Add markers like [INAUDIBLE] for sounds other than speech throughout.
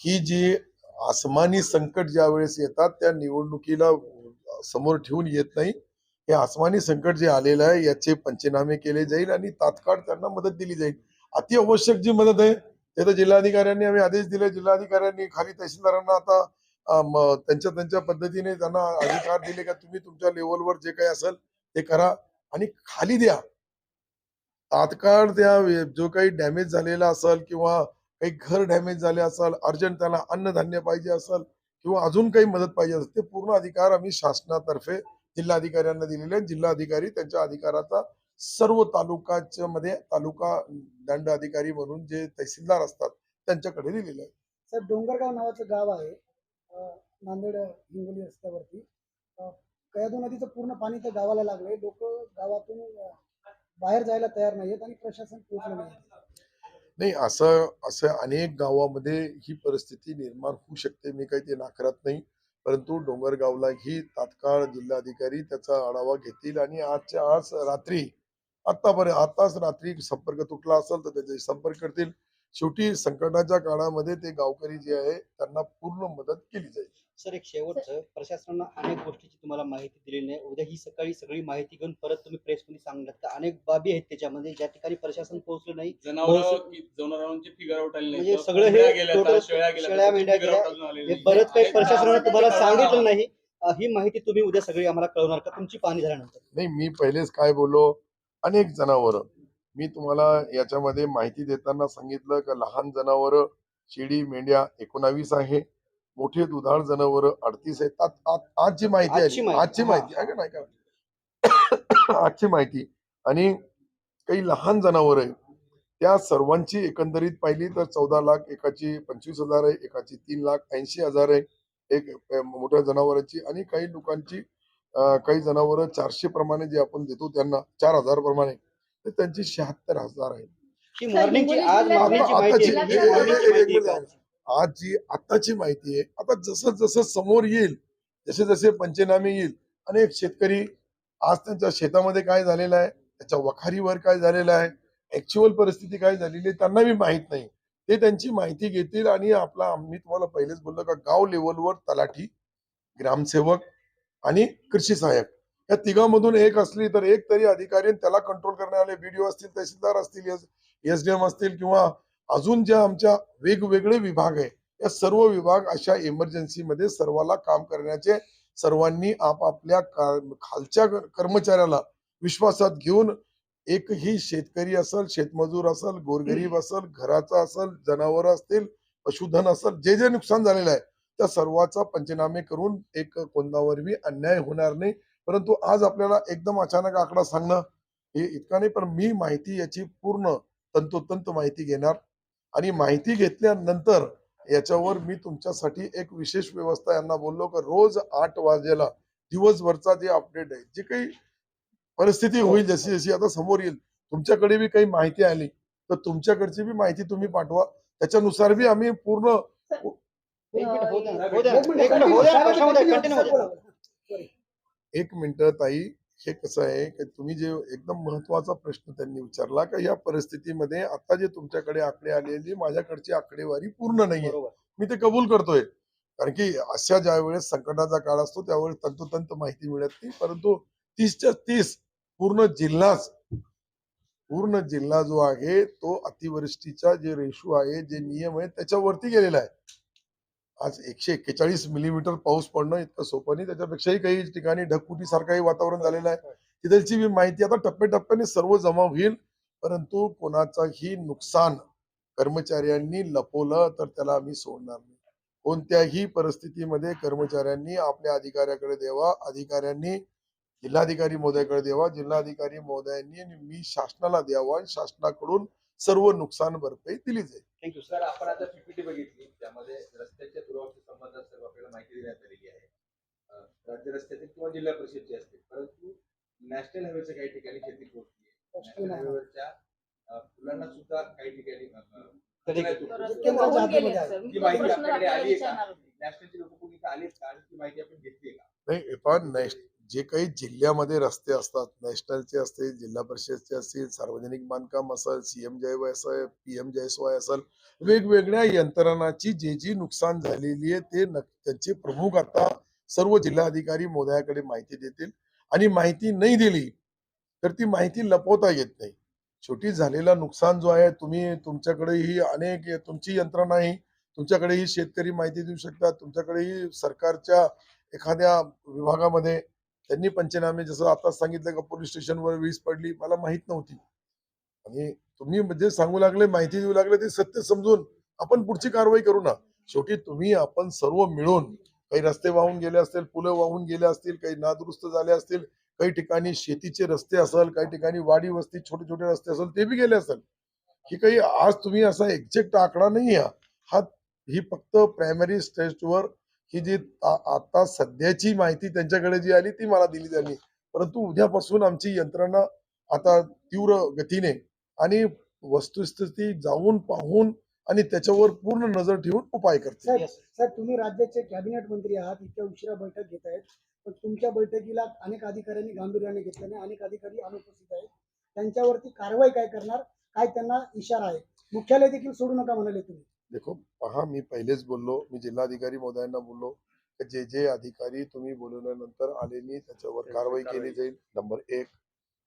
ही जी आसमानी संकट ज्या वेळेस येतात त्या निवडणुकीला समोर ठेवून येत नाही. हे आसमानी संकट जे आलेलं आहे याचे पंचनामे केले जाईल आणि तात्काळ त्यांना मदत दिली जाईल. अति आवश्यक जी मदत आहे ते तर जिल्हाधिकाऱ्यांनी आम्ही आदेश दिले. जिल्हाधिकाऱ्यांनी खाली तहसीलदारांना आता त्यांच्या त्यांच्या पद्धतीने त्यांना अधिकार दिले का तुम्ही तुमच्या लेवलवर जे काही असेल ते करा आणि खाली द्या. तात्काळ त्या जो काही डॅमेज झालेला असेल किंवा काही घर डॅमेज झाले असेल अर्जंट त्याला अन्नधान्य पाहिजे असेल किंवा अजून काही मदत पाहिजे असेल ते पूर्ण अधिकार आम्ही शासनातर्फे जिल्हाधिकाऱ्यांना दिलेले आहेत. जिल्हाधिकारी त्यांच्या अधिकाराचा सर्व तालुकाच्या मध्ये तालुका दंड अधिकारी म्हणून जे तहसीलदार असतात त्यांच्याकडे दिलेले आहे सर डोंगरगाव नावाचं गाव आहे नांदेड हिंगोली रस्त्यावरती. कयादू नदीचं पूर्ण पाणी त्या गावाला लागलंय. लोक गावातून बाहेर जायला तयार नाहीयेत आणि प्रशासन पोहोचलं नाही नाही असं असं अनेक गावामध्ये ही परिस्थिती निर्माण होऊ शकते. मी काही ते नाकारत नाही. परंतु डोंगरगावला ही तात्काळ जिल्हाधिकारी त्याचा आढावा घेतील आणि आजच्या आज रात्री आतापर्यंत आताच रात्री संपर्क तुटला असेल तर त्याचे संपर्क करतील. शेवटी संकटाच्या काळामध्ये ते गावकरी जे आहे त्यांना पूर्ण मदत केली जाईल. सर एक शेवटचं. प्रशासनानं अनेक गोष्टीची तुम्हाला माहिती दिलेली नाही. उद्या ही सकाळी सगळी माहिती घेऊन परत तुम्ही प्रेसमध्ये सांगलात तर अनेक बाबी आहेत त्याच्यामध्ये. ज्या ठिकाणी प्रशासन पोहोचलं नाही जनावर महसूल- जनावरांची फिगर आउट आली नाही. म्हणजे तर सगळं हे शेळ्या मेंढ्या हे. बरंच काही प्रशासनानं तुम्हाला सांगितलं नाही. ही माहिती तुम्ही उद्या सगळी आम्हाला कळवणार का? तुमची पाहणी झाल्यानंतर. नाही मी पहिलेच काय बोललो? अनेक जनावर. मी तुम्हाला याच्यामध्ये माहिती देताना सांगितलं का लहान जनावर शेळी मेंढ्या एकोणावीस आहे. मोठे दुधाळ जनावर अडतीस आहेत. आत- आत- आज जी माहिती आजची आहे. आजची. माहिती. आहे का नाही का? [COUGHS] आजची माहिती. आणि काही लहान जनावर आहे त्या सर्वांची एकंदरीत पाहिली तर चौदा लाख एकाची पंचवीस हजार आहे. एकाची तीन लाख ऐंशी हजार आहे. एक मोठ्या जनावरांची आणि काही लोकांची काही जनावर चारशे प्रमाणे जे आपण देतो त्यांना चार हजार प्रमाणे. तर त्यांची शहात्तर हजार आहे. ही मॉर्निंगची आज जी आताची माहिती आहे आता जसं जसं समोर येईल जसे जसे पंचनामे येईल अनेक शेतकरी आज त्यांच्या शेतामध्ये काय झालेलं आहे त्याच्या वखारीवर काय झालेलं आहे ऍक्च्युअल परिस्थिती काय झालेली आहे त्यांना बी माहीत नाही. ते त्यांची माहिती घेतील आणि आपला मी तुम्हाला पहिलेच बोललो का गाव लेवलवर तलाठी ग्रामसेवक आणि कृषी सहाय्यक. या तिघांमधून एक असली तर एक तरी अधिकारी त्याला कंट्रोल करणारे बीडीओ असतील तहसीलदार असतील एस डी एम असतील किंवा अजून ज्या आमच्या वेगवेगळे विभाग आहे या सर्व विभाग अशा इमर्जन्सीमध्ये सर्वाला काम करण्याचे सर्वांनी आपापल्या का- खालच्या कर्मचाऱ्याला विश्वासात घेऊन एकही शेतकरी असेल शेतमजूर असेल गोरगरीब असेल घराचा असेल जनावर असतील पशुधन असेल जे जे नुकसान झालेलं आहे त्या सर्वाचा पंचनामे करून एक कोणावर अन्याय होणार नाही. परंतु आज आपल्याला एकदम अचानक आकडा सांगणं हे इतका नाही पण मी माहिती याची पूर्ण तंतोतंत माहिती घेणार आणि माहिती घेतल्यानंतर याच्यावर मी तुमच्यासाठी एक विशेष व्यवस्था यांना बोललो की रोज आठ वाजेला दिवसभरचा जे अपडेट आहे जे काही परिस्थिती होईल जशी जशी आता समोर येईल तुमच्याकडे बी काही माहिती आली तर तुमच्याकडची बी माहिती तुम्ही पाठवा. त्याच्यानुसार बी आम्ही पूर्ण एक मिनिट ताई हे कसं आहे की तुम्ही जे एकदम महत्त्वाचा प्रश्न त्यांनी विचारला का या परिस्थितीमध्ये आता जे तुमच्याकडे आकडे आलेली माझ्याकडची आकडेवारी पूर्ण नाहीये. मी ते कबूल करतोय. कारण की अशा ज्या वेळेस संकटाचा काळ असतो त्यावेळेस तंतोतंत माहिती मिळत नाही. परंतु तीसच्या तीस पूर्ण जिल्हाच पूर्ण जिल्हा जो आहे तो अतिवृष्टीचा जे रेशो आहे जे नियम आहे त्याच्यावरती गेलेला आहे. आज एकशे एक्केचाळीस मिलीमीटर पाऊस पडणं इतकं सोपं नाही. त्याच्यापेक्षाही काही ठिकाणी ढगफुटी सारखंही वातावरण झालेलं आहे. तिथलची बी माहिती आता टप्प्याटप्प्याने सर्व जमा होईल. परंतु कोणाचाही नुकसान कर्मचाऱ्यांनी लपवलं तर त्याला आम्ही सोडणार नाही. कोणत्याही परिस्थितीमध्ये कर्मचाऱ्यांनी आपल्या अधिकाऱ्याकडे द्यावा. अधिकाऱ्यांनी जिल्हाधिकारी महोदयाकडे द्यावा. जिल्हाधिकारी महोदयांनी आणि मी शासनाला द्यावा आणि शासनाकडून सर्व नुकसान भरपाई दिली जाईल. थँक्यू. सर आपण आता पीपीटी बघितली त्यामध्ये रस्त्याच्या दुरावस्थे संबंधात सर्व आपल्याला माहिती देण्यात आलेली आहे अं, राज्य रस्त्याचे किंवा जिल्हा परिषदचे असते. परंतु नॅशनल हायवेच्या काही ठिकाणी शेती पोहोचली नॅशनल हायवेवरच्या अं, पुलांना सुद्धा काही ठिकाणी ती माहिती आपल्याकडे आपल्याला आली. आहे का. नॅशनलचे लोक कोणी आलेत का? आणि ती माहिती आपण घेतली का? नाही पण नेक्स्ट जे काही जिल्ह्यामध्ये रस्ते असतात नॅशनलचे असतील जिल्हा परिषदचे असतील सार्वजनिक बांधकाम असेल सीएम जयवाय असेल पीएम जयस्वाय असेल वेगवेगळ्या यंत्रणाची जे जी नुकसान झालेली आहे ते नक- त्यांचे प्रमुख आता सर्व जिल्हाधिकारी मोदयाकडे माहिती देतील आणि माहिती नाही दिली तर ती माहिती लपवता येत नाही. शेवटी झालेला नुकसान जो आहे तुम्ही तुमच्याकडेही अनेक तुमची यंत्रणा तुमच्याकडेही शेतकरी माहिती देऊ शकतात तुमच्याकडेही सरकारच्या एखाद्या विभागामध्ये त्यांनी पंचनामे जसं आता सांगितलं का पोलीस स्टेशनवर वीज पडली मला माहीत नव्हती. आणि तुम्ही म्हणजे सांगू लागले माहिती देऊ लागले ते सत्य समजून आपण पुढची कारवाई करू ना. शेवटी तुम्ही आपण सर्व मिळून काही रस्ते वाहून गेले असतील पुलं वाहून गेले असतील काही नादुरुस्त झाले असतील काही ठिकाणी शेतीचे रस्ते असेल काही ठिकाणी वाडी वस्ती छोटे छोटे रस्ते असेल ते बी गेले असेल. ही काही आज तुम्ही असा एक्झॅक्ट आकडा नाही आहे हा ही फक्त प्रायमरी स्टेजवर ही जी आता सध्याची माहिती त्यांच्याकडे जी आली ती मला दिली त्यांनी. परंतु उद्यापासून आमची यंत्रणा आता तीव्र गतीने आणि वस्तुस्थिती जाऊन पाहून आणि त्याच्यावर पूर्ण नजर ठेवून उपाय करते. साहेब तुम्ही राज्याचे कॅबिनेट मंत्री आहात इतक्या उशिरा बैठक घेत आहेत. पण तुमच्या बैठकीला अनेक अधिकाऱ्यांनी गांभीर्याने घेतले नाही. अनेक अधिकारी अनुपस्थित आहेत. त्यांच्यावरती कारवाई काय करणार काय त्यांना इशारा आहे? मुख्यालय देखील सोडू नका म्हणाले तुम्ही. देखो पहा मी पहिलेच बोललो मी जिल्हाधिकारी महोदयांना बोललो की जे जे अधिकारी तुम्ही बोलवल्यानंतर आले नाही त्याच्यावर कारवाई. केली जाईल. नंबर एक.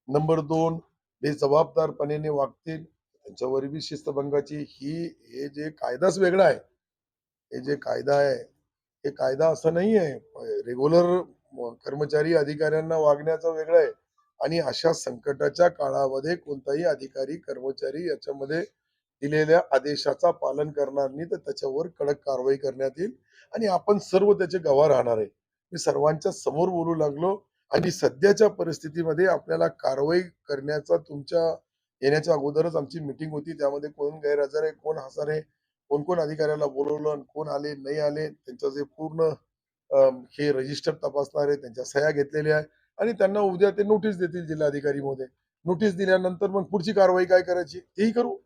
नंबर दोन बेजबाबदारपणे वागतील. त्यांच्यावर बी शिस्तभंगाची ही हे जे कायदाच वेगळा आहे. हे जे कायदा आहे हे कायदा असं नाही आहे रेग्युलर कर्मचारी अधिकाऱ्यांना वागण्याचं वेगळं आहे. आणि अशा संकटाच्या काळामध्ये कोणताही अधिकारी कर्मचारी याच्यामध्ये दिलेल्या आदेशाचा पालन करणार नाही तर त्याच्यावर कडक कारवाई करण्यात येईल. आणि आपण सर्व त्याचे गवाह राहणार आहे. मी सर्वांच्या समोर बोलू लागलो. आणि सध्याच्या परिस्थितीमध्ये आपल्याला कारवाई करण्याचा तुमच्या येण्याच्या अगोदरच आमची मिटिंग होती. त्यामध्ये कोण गैरहजर आहे कोण हजर आहे कोण कोण अधिकाऱ्याला बोलवलं कोण आले नाही आले त्यांचं जे पूर्ण हे रजिस्टर तपासणार आहे त्यांच्या सह्या घेतलेल्या आहे आणि त्यांना उद्या ते नोटीस देतील जिल्हाधिकारी मध्ये नोटीस दिल्यानंतर मग पुढची कारवाई काय करायची तेही करू.